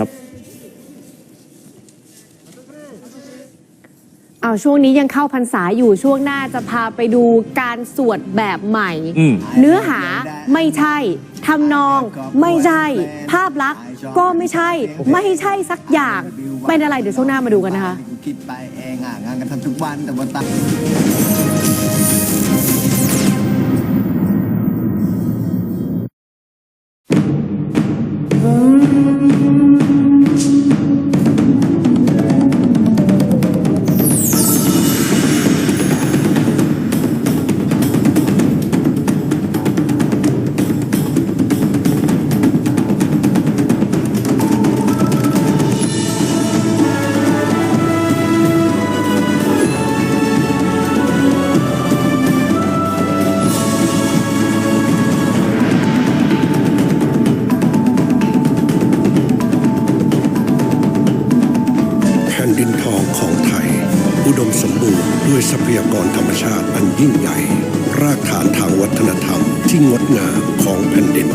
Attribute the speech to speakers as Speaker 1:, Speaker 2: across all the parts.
Speaker 1: ครับ
Speaker 2: เอาช่วงนี้ยังเข้าพรรษาอยู่ช่วงหน้าจะพาไปดูการสวดแบบใหม่
Speaker 1: อืม
Speaker 2: เนื้อหาไม่ใช่ทำนอง ไม่ใช่ ภาพลักษณ์ก็ไม่ใช่ ไม่ใช่สักอย่าง เป็นอะไรเดี๋ยวช่วงหน้ามาดูกันนะคะ
Speaker 3: กูคิดไปเองอะงานกันทำทุกวันแต่วันตา
Speaker 4: มสมบูรณ์ด้วยทรัพยากรธรรมชาติอันยิ่งใหญ่ รากฐานทางวัฒนธรรมที่งดงามของแผ่นดิน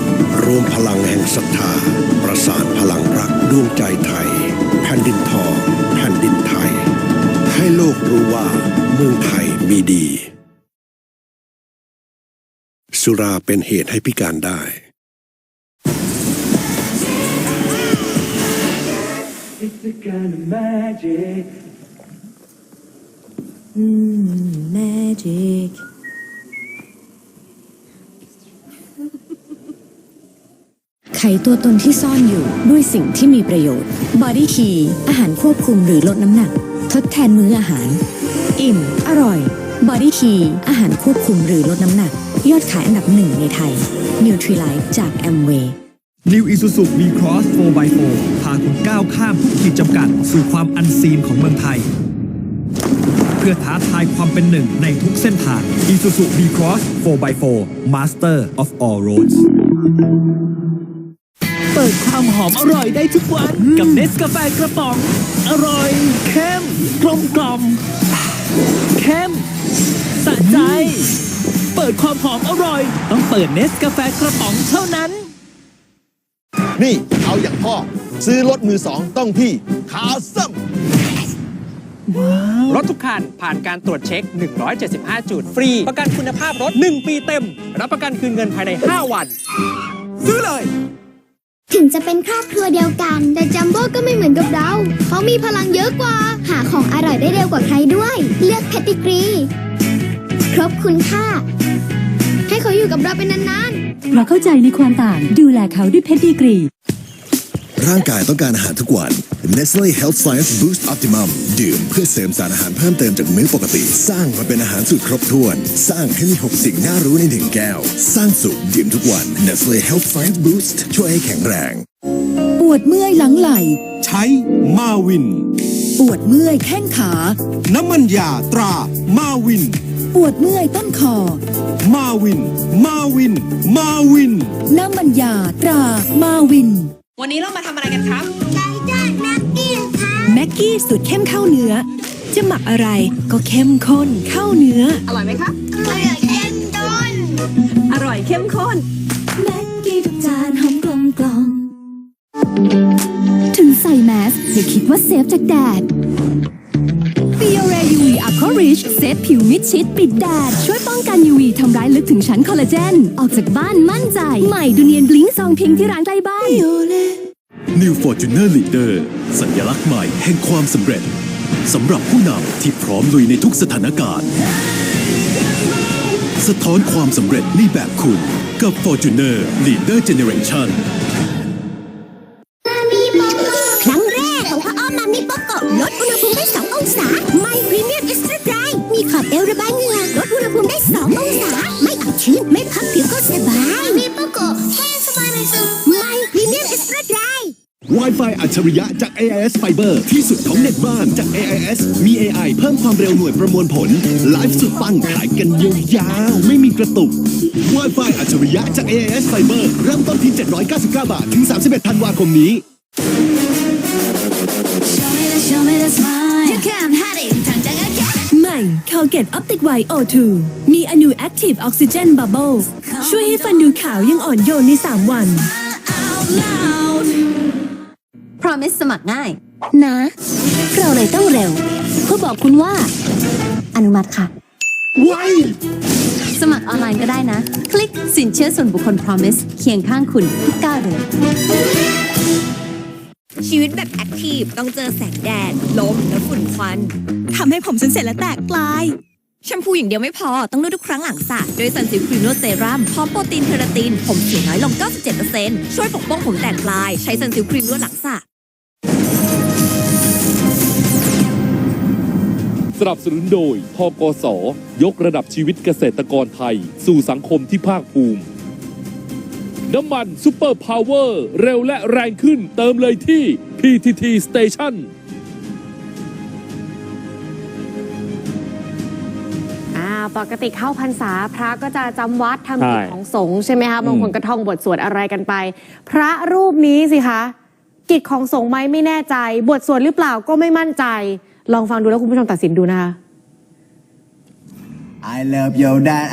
Speaker 4: รวมพลังแห่งศรัทธา ประสานพลังรักดวงใจไทย แผ่นดินทองแผ่นดินไทย ให้โลกรู้ว่าเมืองไทยมีดี สุราเป็นเหตุให้พิการได้
Speaker 5: magic ไขตัวตนที่ซ่อนอยู่ด้วยสิ่งที่มีประโยชน์ Body Key อาหารควบคุมหรือลดน้ำหนัก ทดแทนมื้ออาหาร อิ่ม อร่อย Body Key อาหารควบคุมหรือลดน้ำหนัก ยอดขายอันดับหนึ่งในไทย Nutrilite จาก Amway
Speaker 6: New Isuzu V-Cross 4x4 พาคุณก้าวข้ามทุกขีดจำกัด สู่ความอันซีนของเมืองไทย เพื่อท้าทายความเป็นหนึ่งในทุกเส้นทาง Isuzu V-Cross 4x4 Master of all roads เปิดความหอมอร่อยได้ทุกวันกับเนสกาแฟกระป๋อง อร่อยเข้มกลมกล่อมเข้มสะใจ เปิดความหอมอร่อย ต้องเปิดเนสกาแฟกระป๋องเท่านั้น
Speaker 7: นี่เอาอย่างพ่อ ซื้อรถมือสองต้องที่ขาซ้ำ
Speaker 8: รถทุกคันผ่านการตรวจเช็ค 175 จุดฟรี ประกันคุณภาพรถ 1 ปีเต็ม รับประกันคืนเงินภายใน 5 วัน ซื้อเลย
Speaker 9: ถึงจะเป็นครอบครัวเดียวกัน แต่จัมโบ้ก็ไม่เหมือนกับเราเขามีพลังเยอะกว่า หาของอร่อยได้เร็วกว่าใครด้วย เลือกแพตติกรี ครบคุณค่า ให้เขาอยู่กับเราเป็นนาน
Speaker 5: เพราะเข้าใจในความต่าง ดูแลเขาด้วยเพชรดีกรี
Speaker 7: ร่างกายต้องการอาหารทุกวัน Nestle Health Science Boost Optimum ดื่มเพื่อเสริมสารอาหารเพิ่มเติมจากมื้อปกติ สร้างมาเป็นอาหารสูตรครบถ้วน สร้างให้มี 6 สิ่งน่ารู้ในหนึ่งแก้ว สร้างสุขดื่มทุกวัน Nestle Health Science Boost ช่วยให้แข็งแรง
Speaker 5: ปวดเมื่อยหลังไหล่
Speaker 4: ใช้มาวิน
Speaker 5: ปวดเมื่อยแข้งขา
Speaker 4: น้ำมันยาตรามาวิน
Speaker 5: ปวดเมื่อยต้นคอ
Speaker 4: มาวิน มาวิน มาวิน
Speaker 5: น้ำมันยาตรามาวิน
Speaker 10: วันนี้เรามาทำอะไรกันครับ
Speaker 9: กกี้
Speaker 5: สูตรเข้มเข้าเนื้อ จะหมักอะไรก็เข้มข้นเข้าเนื้อ
Speaker 10: อร่อยไหมครับ
Speaker 9: อร่อยเอ็นดอน
Speaker 5: อร่อยเข้มข้น แม็กกี้ทุกจานหอมกลมกล่อม
Speaker 9: ถึงใส่แมสอย่าคิดว่าเซฟจากแดด
Speaker 5: b i o r e UV Aqua Rich เซตผิวมิดชิดปิดแดด ช่วยป้องกัน UV ทำร้ายลึกถึงชั้นคอลลาเจน ออกจากบ้านมั่นใจ ใหม่ดูเนียนบลิงซองพิงที่ร้านใกล้บ้าน
Speaker 4: New Fortuner Leader สัญลักษณ์ใหม่แห่งความสำเร็จสำหรับผู้นำที่พร้อมลุยในทุกสถานการณ์ สะท้อนความสำเร็จในแบบคุณกับ Fortuner Leader Generation
Speaker 7: Wi-Fi อัจฉริยะจาก AIS Fiber ที่สุดของเน็ตบ้านจาก AIS มี AI เพิ่มความเร็วหน่วยประมวลผล ไลฟ์สุดปังขายกันยาวๆไม่มีกระตุก Wi-Fi อัจฉริยะจาก AIS Fiber เริ่มต้นที่ 799 บาท ถึง 31 ธันวาคมนี้
Speaker 5: ใหม่ Colgate Optic White O2 มีอนู Active Oxygen Bubbles ช่วยให้ฟันดูขาวยังอ่อนโยนใน 3 วัน
Speaker 11: Promise สมัครง่าย นะ เราเลยต้องเร็ว เพื่อบอกคุณว่า อนุมัติค่ะสมัครออนไลน์ก็ได้นะ คลิกสินเชื่อส่วนบุคคล Promise เคียงข้างคุณทุกก้าวเดิน
Speaker 10: ชีวิตแบบแอคทีฟต้องเจอแสงแดด ลมและฝุ่นควัน
Speaker 1: ทำให้ผมฉันเสร็จและแตกปลาย แชมพูอย่างเดียวไม่พอ ต้องนวดทุกครั้งหลังสระด้วยซันซิลครีมนวดเซรั่มพร้อมโปรตีนเคราติน ผมเสียน้อยลง 97%ช่วยปกป้องผมแตกปลาย ใช้ซันซิลครีมนวดหลังสระ
Speaker 12: สนับสนุนโดยทกส ยกระดับชีวิตเกษตรกรไทย สู่สังคมที่ภาคภูมิ น้ำมันซูเปอร์พาวเวอร์เร็วและแรงขึ้นเติมเลยที่ PTT Station
Speaker 2: อ่าปกติเข้าพรรษาพระก็จะจำวัดทำกิจของสงฆ์ใช่ไหมคะบางคนก็ท่องบทสวดอะไรกันไป พระรูปนี้สิคะ กิจของสงฆ์ไหมไม่แน่ใจ บทสวดหรือเปล่าก็ไม่มั่นใจ ลองฟังดูแล้วคุณผู้ชมตัดสินดูนะคะ
Speaker 3: I love your dad